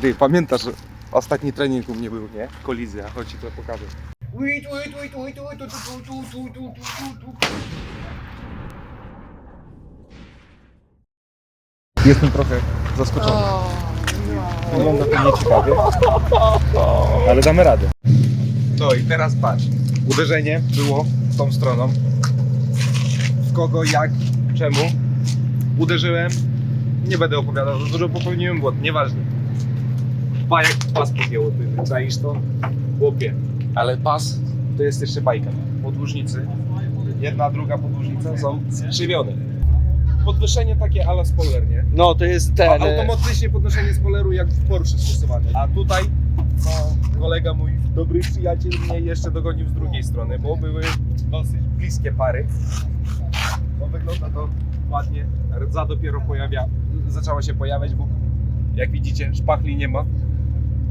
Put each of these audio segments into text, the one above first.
Ty, pamiętasz, że ostatni trening u mnie był, nie? Kolizja, chodź ci to pokażę. Jestem trochę zaskoczony. Wygląda to nieciekawie, ale damy radę. No i teraz patrz. Uderzenie było tą stroną. W kogo, jak, czemu. Uderzyłem. Nie będę opowiadał, za dużo popełniłem błąd, nieważne. Pa jak pas podjęło, ty czaisz to? Chłopie. Ale pas to jest jeszcze bajka. Podłużnicy, jedna, druga podłużnica są skrzywione. Podwyższenie takie ala spoiler, nie? No to jest A ten. e, automatycznie podnoszenie spoileru jak w Porsche stosowane. A tutaj no, kolega mój, dobry przyjaciel mnie jeszcze dogonił z drugiej strony, bo były dosyć bliskie pary. No wygląda to ładnie. Rdza dopiero pojawia, zaczęła się pojawiać, bo jak widzicie szpachli nie ma.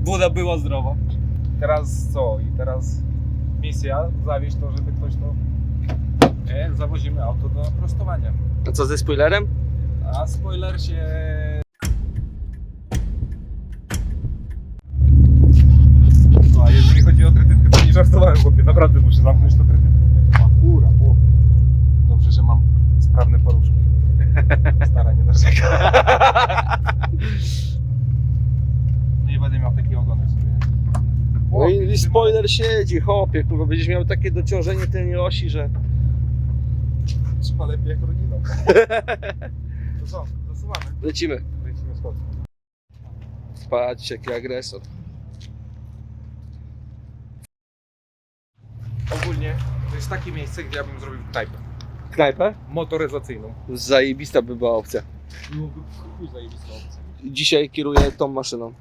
Woda była zdrowa. Teraz co? I teraz misja zawieźć to, żeby ktoś to... E, zawozimy auto do prostowania. A co ze spoilerem? A spoiler się. No, a jeżeli chodzi o trytytkę, to nie żartowałem, chłopie. Naprawdę muszę zamknąć to trytytkę. A kura, chłopie. Dobrze, że mam sprawne paluszki. Stara nie narzeka. I będę miał taki ogonek sobie. No i, i spoiler siedzi, hopie, kurwa, będziesz miał takie dociążenie tej osi, że... Trzyma lepiej jak rodziną. To co? Zasuwamy. Lecimy. Lecimy z kotem. Jaki agresor. Ogólnie to jest takie miejsce, gdzie ja bym zrobił knajpę. Knajpę? Motoryzacyjną. Zajebista by była opcja. Byłoby chuj zajebista opcja. Dzisiaj kieruję tą maszyną.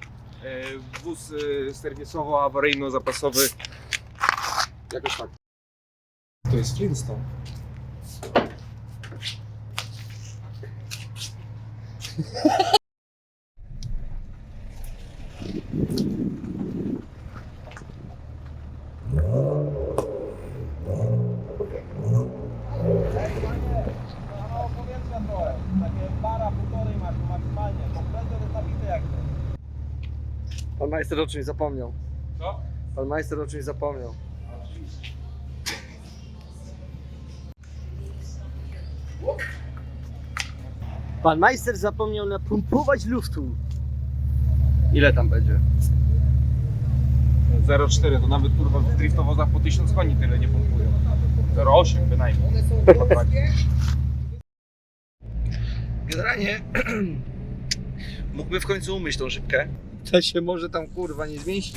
E, Wóz e, serwisowo-awaryjno-zapasowy. Jakoś tak. To jest Flintstone. majster o czymś zapomniał. Co? Pan majster o czymś zapomniał. Pan majster zapomniał napompować luftu. Ile tam będzie? 0,4 to nawet kurwa w driftowozach po 1000 koni tyle nie pompują. 0,8 bynajmniej. Generalnie mógłby w końcu umyć tą szybkę. To się może tam kurwa nie zmieści.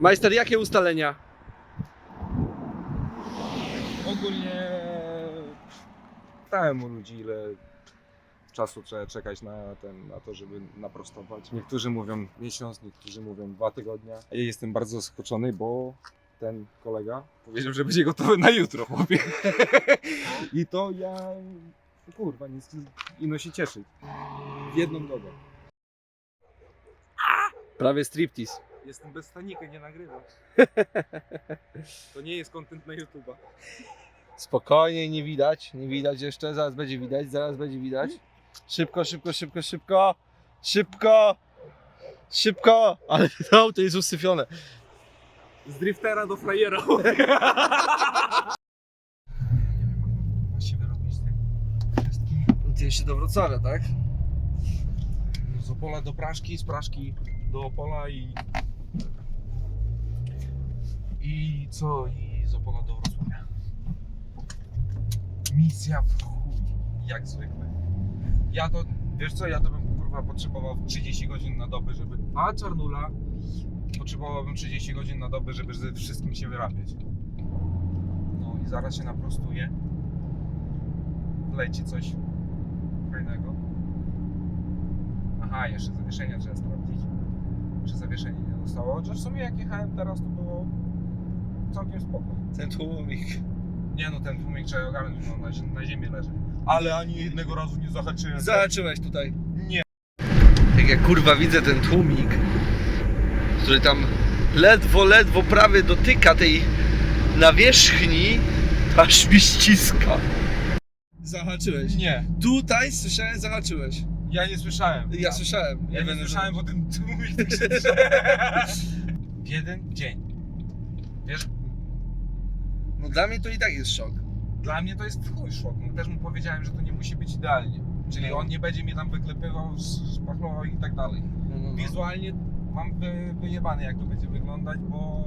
Majster, jakie ustalenia? Ogólnie pytałem u ludzi ile czasu trzeba czekać na, ten, na to, żeby naprostować. Niektórzy mówią miesiąc, niektórzy mówią dwa tygodnie. Ja jestem bardzo zaskoczony, bo ten kolega powiedział, że będzie gotowy na jutro, chłopie. I to ja, kurwa, nic ino się cieszyć. W jedną nogę. Prawie striptease. Jestem bez stanika, nie nagrywam. To nie jest content na YouTube'a. Spokojnie, nie widać, nie widać jeszcze, zaraz będzie widać, zaraz będzie widać. Szybko, szybko, szybko, szybko, szybko, szybko, ale to auto jest usyfione. Z driftera do frajera. Właściwie robić z. Ty jeszcze do Wrocławia, tak? Z Opola do Praszki, z Praszki do Opola i... I co? I z Opola do Wrocławia. Misja w chuj, jak zwykle. Ja to, wiesz co, ja to bym kurwa potrzebował 30 godzin na dobę, żeby... A Czarnula potrzebowałbym 30 godzin na dobę, żeby ze wszystkim się wyrabiać. No i zaraz się naprostuję. Wleci coś fajnego. Aha, jeszcze zawieszenia trzeba sprawdzić. Czy zawieszenie nie zostało. Chociaż w sumie jak jechałem teraz to było całkiem spoko. Ten tłumik. Nie no, ten tłumik trzeba ogarnąć, no, na, na ziemi leży. Ale ani jednego razu nie zahaczyłem. Zahaczyłeś tutaj. Nie. Jak ja kurwa widzę ten tłumik, który tam ledwo, ledwo prawie dotyka tej nawierzchni, to aż mi ściska. Zahaczyłeś. Nie. Tutaj słyszałem, zahaczyłeś. Ja nie słyszałem. Ja słyszałem. Ja nie będę- słyszałem, bo ten tłumik tak się W jeden dzień. Wiesz, No dla mnie to i tak jest szok. dla mnie to jest chuj szok. No, też mu powiedziałem, że to nie musi być idealnie. Czyli No. on nie będzie mnie tam wyklepywał, szpachlował i tak dalej. No, no, no. Wizualnie mam wy, wyjebane jak to będzie wyglądać, bo,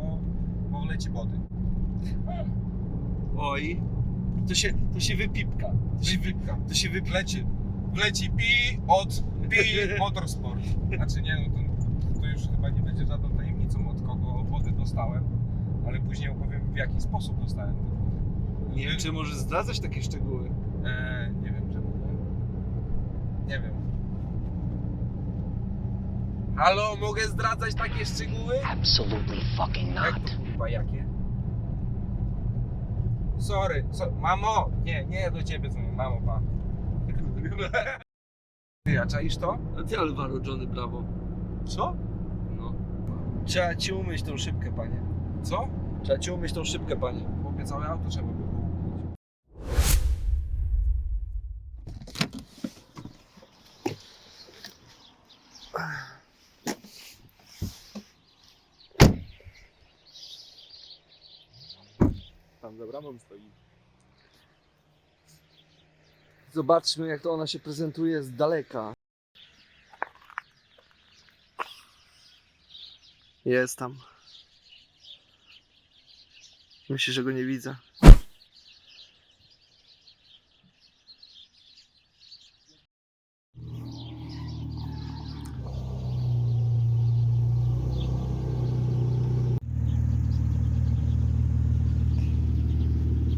bo wleci wody. Oj. To się, to się wypipka. To się, wy, Wypipka. to się wypipka. Wleci, wleci pi od pi motorsport. Znaczy nie, no to, to już chyba nie będzie żadną tajemnicą od kogo wodę dostałem, ale później opowiem w jaki sposób dostałem tę wodę. Nie wiem, czy możesz zdradzać takie szczegóły. E, nie wiem, czy mogę. Nie wiem. Halo, mogę zdradzać takie szczegóły? Absolutely fucking Jak not. to kurwa, jakie? Sorry, so, mamo! Nie, nie do ciebie dzwonię, mamo, pa. Ty, a czaisz to? A ty Alvaro Johnny Bravo. Co? No. Trzeba ci umyć tą szybkę, panie. Co? Trzeba ci umyć tą szybkę, panie. Chłopie, całe auto trzeba by było kupić. Tam za bramą stoi. Zobaczmy, jak to ona się prezentuje z daleka. Jest tam. Myślę, że go nie widzę.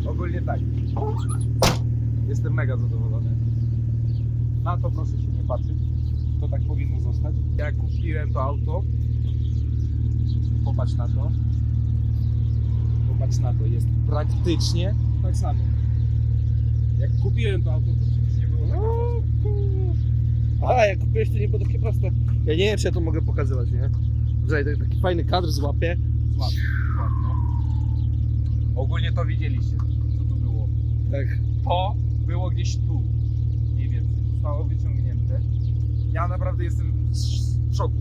Ogólnie tak. Jestem mega zadowolony. Na to proszę się nie patrzeć. To tak powinno zostać. Jak kupiłem to auto, popatrz na to. Popatrz na to, jest praktycznie tak samo. Jak kupiłem to auto, to przecież nie było tak A, jak kupiłeś, to nie było takie proste. Ja nie wiem, czy ja to mogę pokazywać, nie? Tak- taki fajny kadr złapię. Złap, złap, no. Ogólnie to widzieliście, co tu było. Tak. To było gdzieś tu, mniej więcej. Zostało wyciągnięte. Ja naprawdę jestem w szoku.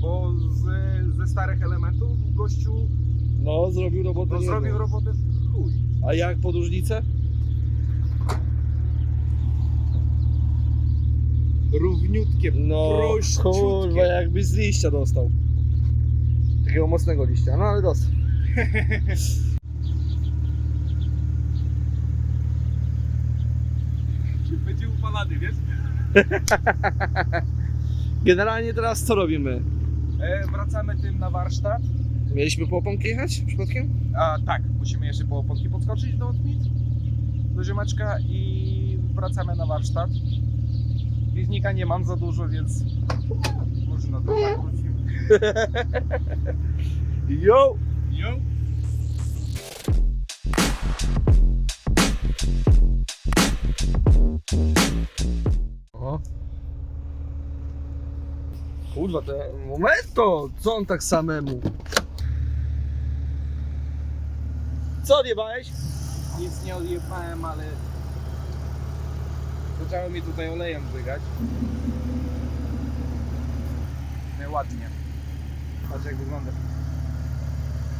Bo z, ze starych elementów gościu No, zrobił robotę. no, nie zrobił jedną. robotę w chuj. A jak podróżnicę? Równiutkie, No, prościutkie. kurwa, jakby z liścia dostał. Takiego mocnego liścia, no ale dostał. Będzie upalany, wiesz? Generalnie teraz co robimy? E, wracamy tym na warsztat. Mieliśmy po oponki jechać przypadkiem? A tak, musimy jeszcze po oponki podskoczyć do Otmic, do ziomeczka i wracamy na warsztat. Licznika nie mam za dużo, więc może na to tak wrócimy. Jo! Jo. O. Kurwa, to momento! Co on tak samemu? Co odjebałeś? Nic nie odjebałem, ale zaczęło mi tutaj olejem błygać. Nieładnie. Patrz jak wygląda.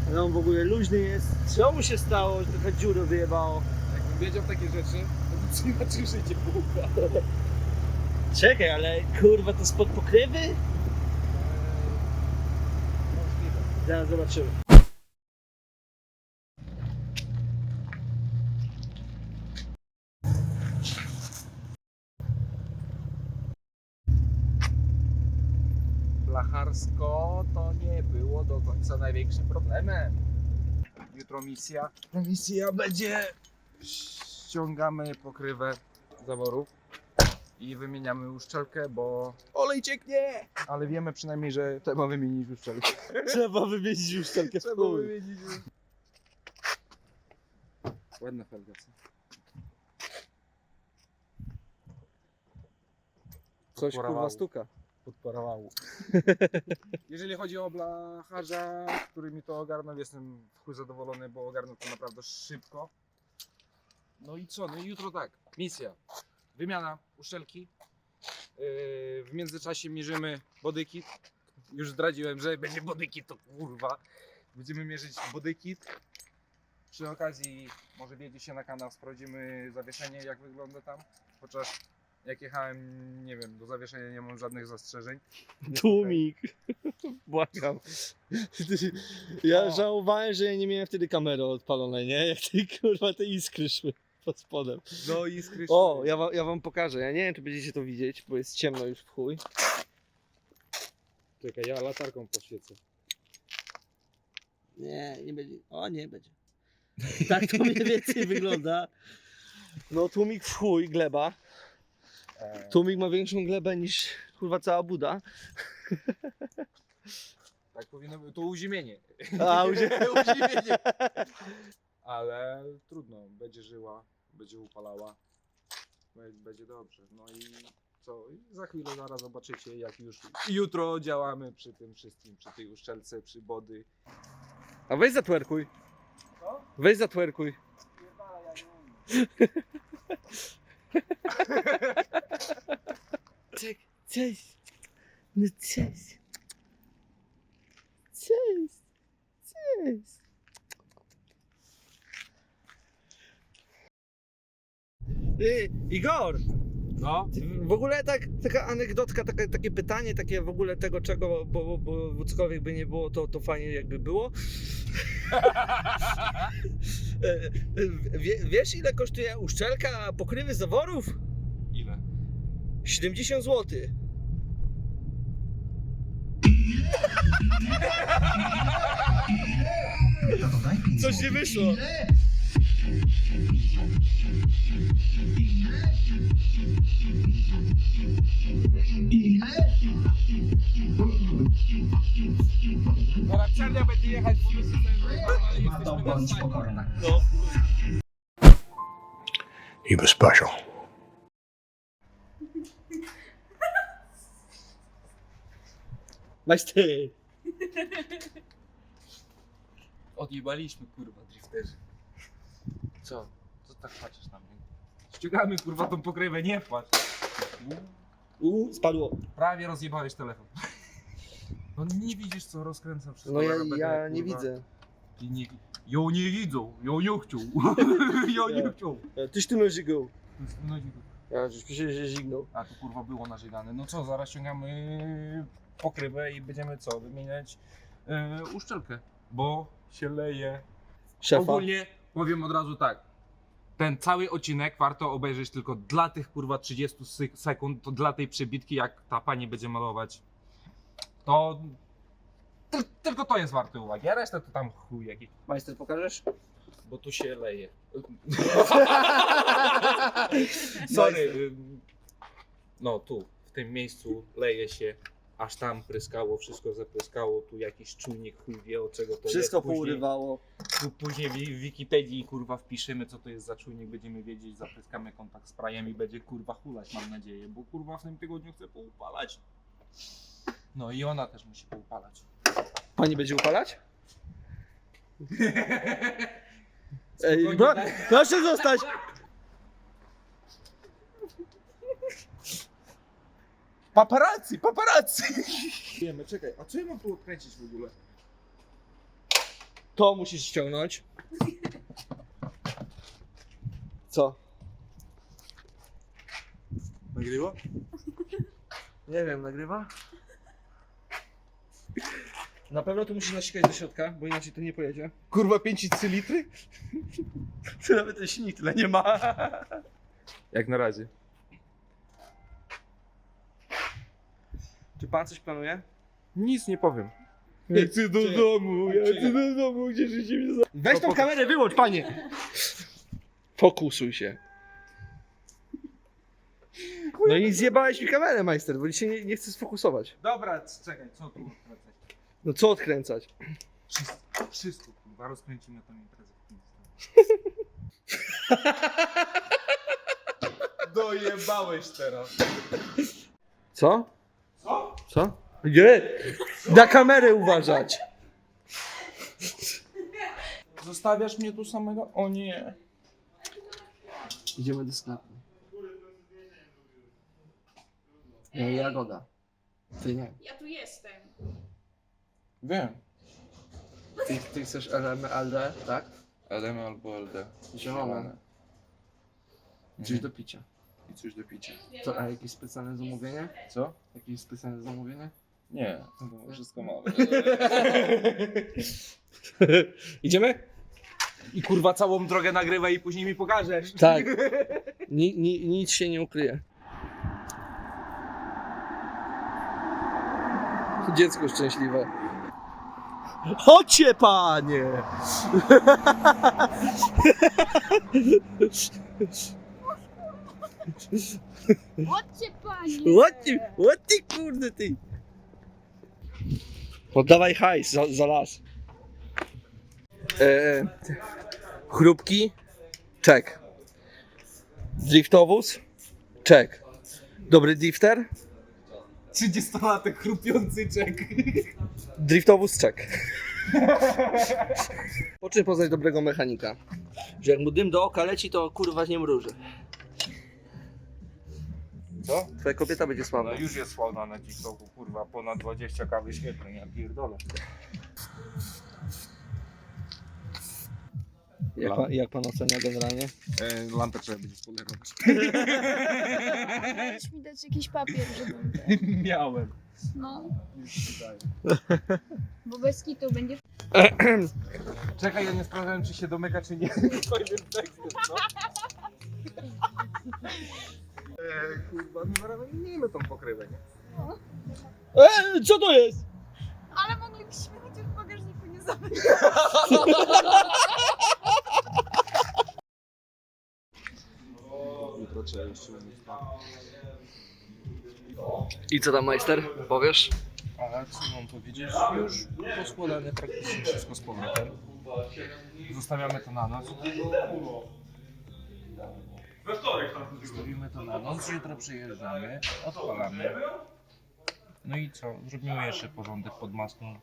Ale on w ogóle luźny jest. Co mu się stało, że trochę dziurę wyjebało? Jakbym wiedział takie rzeczy, to by inaczej życie było. Czekaj, ale kurwa to spod pokrywy? Eee, Możliwe. Zaraz zobaczymy. Blacharsko to nie było do końca największym problemem. Jutro misja. Misja będzie. Ściągamy pokrywę zaworu i wymieniamy uszczelkę, bo olej cieknie! Ale wiemy przynajmniej, że trzeba wymienić uszczelkę. Trzeba wymienić już wszelkie Trzeba wymienić. Ładna felga, co? Coś kurwa stuka. Podparowało. Jeżeli chodzi o blacharza, który mi to ogarnął, jestem w chuj zadowolony, bo ogarnął to naprawdę szybko. No i co? No i jutro tak, misja. Wymiana uszczelki. Yy, w międzyczasie mierzymy bodykit. Już zdradziłem, że będzie bodykit, to kurwa. Będziemy mierzyć bodykit. Przy okazji może wjedzie się na kanał, sprawdzimy zawieszenie, jak wygląda tam. Chociaż jak jechałem, nie wiem, do zawieszenia nie mam żadnych zastrzeżeń. Tłumik. Błagam. Ja O. żałowałem, że ja nie miałem wtedy kamery odpalonej, nie? Jak ty kurwa te iskry szły pod spodem. No i skrysz. O, ja wam, ja wam pokażę. Ja nie wiem, czy będziecie to widzieć, bo jest ciemno już w chuj. Czekaj, ja latarką poświecę. Nie, nie będzie. O, nie będzie. Tak to mniej więcej wygląda. No tłumik w chuj, gleba. Tłumik ma większą glebę niż kurwa cała Buda. tak powinno być. To uziemienie. A, uzie- uziemienie. Ale trudno, będzie żyła, będzie upalała. Będzie dobrze. No i co? I za chwilę zaraz zobaczycie, jak już jutro działamy przy tym wszystkim, przy tej uszczelce, przy body. A weź zatwerkuj. Co? Weź zatwerkuj. Cześć, cześć. No cześć. Cześć. Cześć. Igor, No, w ogóle tak, taka anegdotka, takie, takie pytanie, takie w ogóle tego czego, bo, bo, bo cokolwiek by nie było, to, to fajnie jakby było. Wie, wiesz ile kosztuje uszczelka pokrywy zaworów? ile? 70 zł. Coś nie wyszło. Narabczarnia będzie jechać po prostu bądź pokorna. No. Majster. Odjebaliśmy kurwa drifterzy. Co? Co tak patrzysz na mnie? Ściągamy kurwa tą pokrywę, nie płacz. U, spadło. Prawie rozjebałeś telefon. No nie widzisz co rozkręcam wszystko. No ja, będę, ja nie kurwa, widzę. i Nie, ją nie widzą, ją nie chcą. ją nie chcą. E, Tyś tu noży go. No, i- Ja już myślę, że zignął. a tu kurwa było nażygane. No co, zaraz ściągamy pokrywę i będziemy co, wymieniać e, uszczelkę. Bo się leje. Szefa. Ogólnie powiem od razu tak. Ten cały odcinek warto obejrzeć tylko dla tych kurwa 30 sy- sekund, to dla tej przebitki, jak ta pani będzie malować. To tyl- tylko to jest warte uwagi, a resztę to tam chuj jaki. Majster, pokażesz? Bo tu się leje. Sorry. ym, No tu, w tym miejscu leje się, aż tam pryskało, wszystko zapryskało, tu jakiś czujnik, chuj wie od czego to Wszystko jest. Później- pourywało. tu później w Wikipedii kurwa wpiszemy co to jest za czujnik, będziemy wiedzieć, zapryskamy kontakt z prajem i będzie kurwa hulać mam nadzieję, bo kurwa w tym tygodniu chcę poupalać. No i ona też musi poupalać. Pani będzie upalać? Ej, bro, daj- proszę zostać! Paparazzi, paparazzi! Wiemy, czekaj, a co ja mam tu odkręcić w ogóle? To musisz ściągnąć. Co? Nagrywa? Nie wiem, nagrywa? Na pewno tu musisz nasikać do środka, bo inaczej to nie pojedzie. Kurwa 5,3 litry? Tu nawet ten silnik tyle nie ma. Jak na razie. Czy pan coś planuje? Nic nie powiem. Ja chcę do Czy- domu, ja czy- chcę do domu, gdzie życie mnie za... Weź tą pok- kamerę, wyłącz, panie! Fokusuj się. No i zjebałeś mi kamerę, majster, bo dzisiaj nie, nie chcę sfokusować. Dobra, czekaj, co tu odkręcać? No co odkręcać? Wszystko, wszystko kurwa, rozkręcimy tę imprezę. Dojebałeś teraz. Co? Co? Co? Nie! Na kamerę uważać! Zostawiasz mnie tu samego? O nie. Idziemy do sklepu. Nie, jagoda. Ty nie. Ja tu jestem. Wiem. Ty, ty chcesz LMLD, tak? LM albo LD. Zielone. Coś do picia. Coś do picia. To, a jakieś specjalne zamówienie? Co? Jakieś specjalne zamówienie? Nie, to wszystko mamy. Idziemy? I kurwa całą drogę nagrywaj i później mi pokażesz. Tak. Ni, ni, nic się nie ukryje. Dziecko szczęśliwe. Chodźcie, panie! Chodźcie panie! Kurde ty. Oddawaj hajs za, za las. E, chrupki? Czek. Driftowóz? Czek. Dobry drifter? 30-latek chrupiący czek. Driftowóz czek. Po czym poznać dobrego mechanika? Że jak mu dym do oka leci, to kurwa nie mruży. Co? Twoja kobieta będzie sławna. No już jest sławna na TikToku, kurwa, ponad 20 kawy świetnej, ja pierdolę. Jak pan, jak pan ocenia generalnie? E, lampę trzeba będzie spolerować. Możesz mi dać jakiś papier, żebym ten... Miałem. No. Bo bez kitu będzie... Czekaj, ja nie sprawdzałem, czy się domyka, czy nie. Tekstem, no. E, kurwa, no zaraz miejmy tą pokrywę, nie? Eee, co to jest? Ale moglibyśmy chociaż w bagażniku nie zabrać. Jutro trzeba jeszcze umyć. I co tam majster? Powiesz? Ale co mam powiedzieć? Już poskładane praktycznie wszystko z powrotem. Zostawiamy to na noc. Zostawimy to na noc, jutro przyjeżdżamy, odpalamy. No i co? Zrobimy jeszcze porządek pod maską.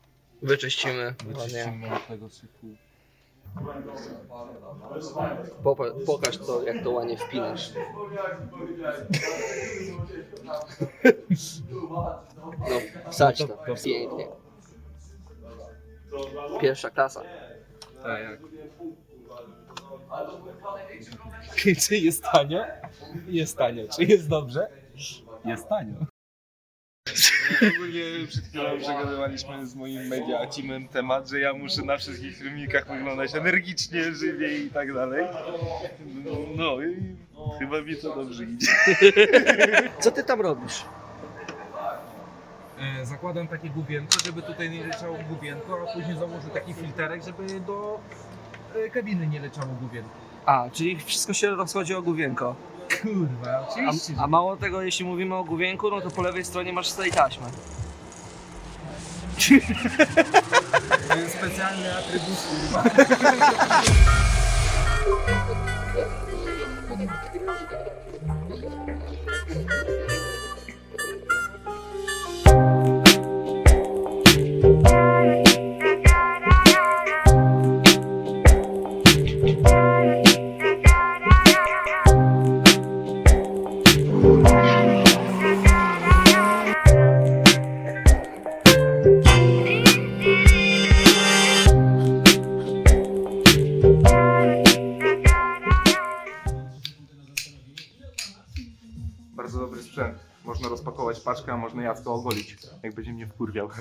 Wyczyścimy. Wyczyścimy od tego syfu. Popa- pokaż to, jak to ładnie wpinasz. No, wsadź to. Pięknie. Pierwsza klasa. Tak, jak. Czy jest tanio? Jest tanio. Czy jest dobrze? Jest tanio. Ogólnie przed chwilą przegadywaliśmy z moim media teamem temat, że ja muszę na wszystkich filmikach wyglądać energicznie, żywie i tak dalej. No i chyba mi to dobrze idzie. Co ty tam robisz? E, zakładam takie główienko, żeby tutaj nie leciało główienko, a później założę taki filterek, żeby do kabiny nie leciało główienko. A, czyli wszystko się rozchodzi o główienko. Kurwa, A, oczywiście. a mało tego, jeśli mówimy o główienku, no to po lewej stronie masz stoi taśmę. To jest specjalny atrybut, kurwa. jak będzie mnie wkurwiał.